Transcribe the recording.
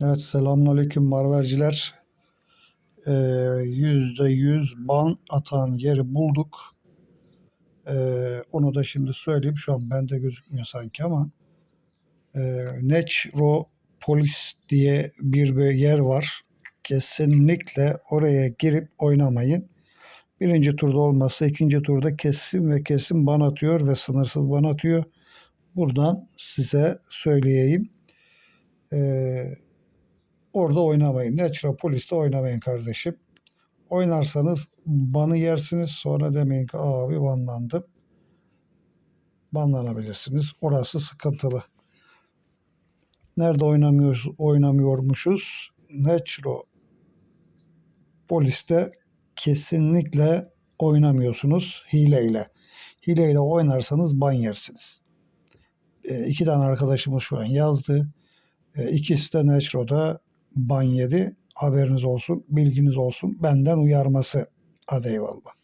Evet selamünaleyküm marverciler. Ee, Yüzde yüz ban atan yeri bulduk. Ee, onu da şimdi söyleyeyim. Şu an bende gözükmüyor sanki ama e, Necro Polis diye bir yer var. Kesinlikle oraya girip oynamayın. Birinci turda olmazsa ikinci turda kesin ve kesin ban atıyor ve sınırsız ban atıyor. Buradan size söyleyeyim. Ee, orada oynamayın. Natural Polis'te oynamayın kardeşim. Oynarsanız banı yersiniz. Sonra demeyin ki abi banlandım. Banlanabilirsiniz. Orası sıkıntılı. Nerede oynamıyoruz, oynamıyormuşuz? Natural Polis'te kesinlikle oynamıyorsunuz hileyle. Hileyle oynarsanız ban yersiniz. E, iki tane arkadaşımız şu an yazdı. E, ikisi de Netro'da ban yedi. Haberiniz olsun, bilginiz olsun. Benden uyarması. Hadi eyvallah.